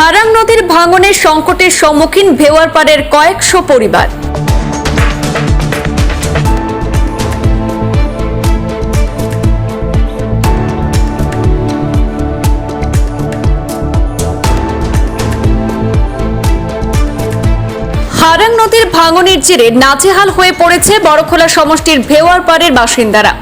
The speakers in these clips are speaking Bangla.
হারাং নদীর ভাঙনের সংকটের সম্মুখীন ভেওয়ারপাড়ের কয়েকশো পরিবার। হারাং নদীর ভাঙনের জেরে নাজেহাল হয়ে পড়েছে বড়খোলা সমষ্টির ভেওয়ারপাড়ের বাসিন্দারা।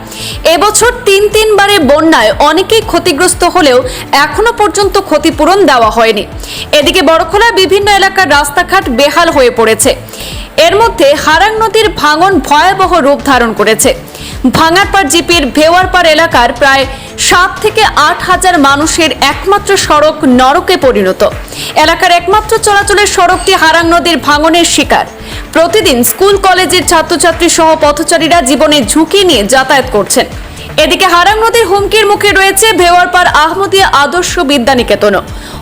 এবছর তিন তিনবারে বন্যায় অনেকেই ক্ষতিগ্রস্ত হলেও এখনও পর্যন্ত ক্ষতিপূরণ দেওয়া হয়নি। এদিকে বড়খোলা বিভিন্ন এলাকার রাস্তাঘাট বেহাল হয়ে পড়েছে। এর মধ্যে হারাং নদীর ভাঙন ভয়াবহ রূপ ধারণ করেছে। ভাঙারপাড় জিপির ভেওয়ারপাড় এলাকার প্রায় সাত থেকে আট হাজার মানুষের একমাত্র সড়ক নরকে পরিণত। এলাকার একমাত্র চলাচলের সড়কটি হারাং নদীর ভাঙনের শিকার। প্রতিদিন স্কুল, কলেজের ছাত্রছাত্রী সহ পথচারীরা জীবনে ঝুঁকি নিয়ে যাতায়াত করছেন। এদিকে হারাং নদীর হুমকির মুখে রয়েছে ভেওয়ারপাড় আহমদিয়া আদর্শ বিদ্যানিকেতনও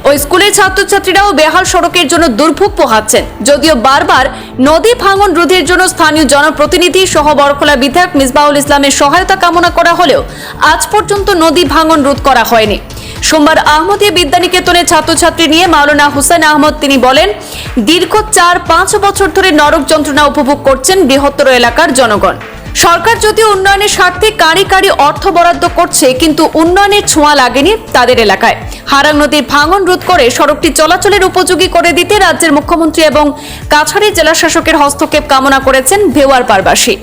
ওই স্কুলের ছাত্রছাত্রীরাও বেহাল সড়কের জন্য দুর্ভোগ পোহাচ্ছেন। যদিও বারবার নদী ভাঙন রোধের জন্য স্থানীয় জনপ্রতিনিধি সহ বরখোলা বিধায়ক মিসবাউল ইসলামের সহায়তা কামনা করা হলেও আজ পর্যন্ত নদী ভাঙন রোধ করা হয়নি। সোমবার আহমদিয়া বিদ্যানিকেতনের ছাত্রছাত্রী নিয়ে মাওলানা হুসেন আহমদ তিনি বলেন, দীর্ঘ চার পাঁচ বছর ধরে নরক যন্ত্রণা উপভোগ করছেন বৃহত্তর এলাকার জনগণ। সরকার যদিও উন্নয়নের স্বার্থে কারি কারি অর্থ বরাদ্দ করছে, কিন্তু উন্নয়নের ছোঁয়া লাগেনি তাদের এলাকায়। হারাং নদীর ভাঙন রোধ করে সড়কটি চলাচলের উপযোগী করে দিতে রাজ্যের মুখ্যমন্ত্রী এবং কাছাড়ি জেলা শাসকের হস্তক্ষেপ কামনা করেছেন ভেওয়ার পারবাসী।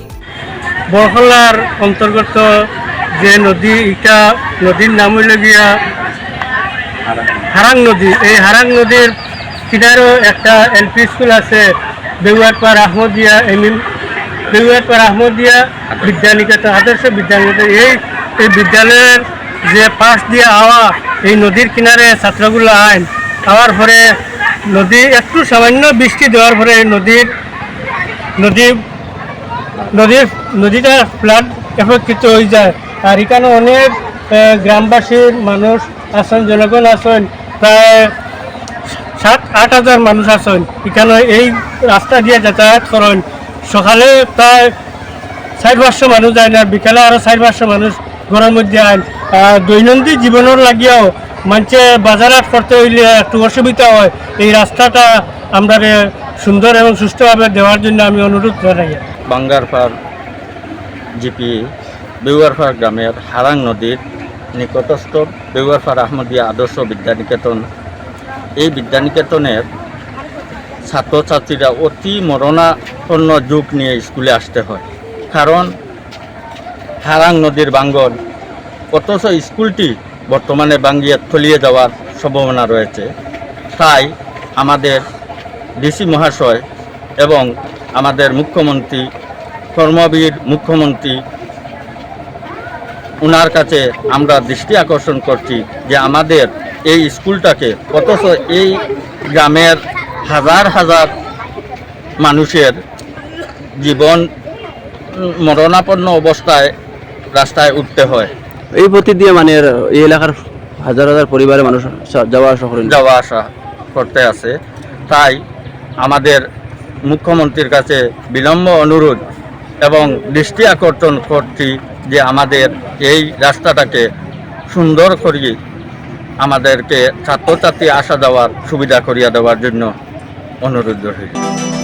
বরহলার অন্তর্গত যে নদী, এটা নদীর নাম হইল গিয়া হারাং নদী। এই হারাং নদীর কিনারও একটা এলপি স্কুল আছে বেগুয়ারপাড় আহমদিয়া এমিন বেগুয়ারপাড় আহমদিয়া বিদ্যানিকেতন, আদর্শ বিদ্যানিকেতন। এই এই বিদ্যালয়ের যে পাশ দিয়ে আওয়া এই নদীর কিনারে ছাত্রগুলো আইন। আওয়ার পরে নদী, একটু সামান্য বৃষ্টি দেওয়ার পরে এই নদীর, নদী, নদীর, নদীটা ফ্লাড এফেক্টিত হয়ে যায়। আর এখানে অনেক গ্রামবাসীর মানুষ আছেন, জনগণ আছেন, প্রায় সাত, আট হাজার মানুষ আছেন। এখানে এই রাস্তা দিয়ে যাতায়াত করেন। সকালে প্রায় চার পাঁচশো মানুষ যায় না, বিকালে আরও চার পাঁচশো মানুষ ঘরের মধ্যে আইন দৈনন্দিন জীবনের লাগিয়াও মানুষে বাজারাত করতে হইলে একটু অসুবিধা হয়। এই রাস্তাটা আমরা সুন্দর এবং সুস্থভাবে দেওয়ার জন্য আমি অনুরোধ জানাই। বাঙ্গারপাড় জিপি বেউয়ারপাড় গ্রামের হারাং নদীর নিকটস্থ বেউয়ারপাড় আহমদিয়া আদর্শ বিদ্যানিকেতন। এই বিদ্যানিকেতনের ছাত্রছাত্রীরা অতি মরণাপন্ন যুগ নিয়ে স্কুলে আসতে হয়। কারণ হারাং নদীর বাঙ্গন অথচ স্কুলটি বর্তমানে বাঙ্গিয়ে তলিয়ে যাওয়ার সম্ভাবনা রয়েছে। তাই আমাদের ডিসি মহাশয় এবং আমাদের মুখ্যমন্ত্রী, কর্মবীর মুখ্যমন্ত্রী ওনার কাছে আমরা দৃষ্টি আকর্ষণ করছি যে আমাদের এই স্কুলটাকে, অথচ এই গ্রামের হাজার হাজার মানুষের জীবন মরণাপন্ন অবস্থায় রাস্তায় উঠতে হয়। এই পথে দিয়ে মানে এই এলাকার হাজার হাজার পরিবারের মানুষ যাওয়া আসা করেন। যাওয়া আসা করতে আছে তাই আমাদের মুখ্যমন্ত্রীর কাছে বিলম্ব অনুরোধ এবং দৃষ্টি আকর্ষণ করছি যে আমাদের এই রাস্তাটাকে সুন্দর করিয়ে আমাদেরকে ছাত্রছাত্রী আসা যাওয়ার সুবিধা করিয়া দেওয়ার জন্য। অনুরোধ রইল।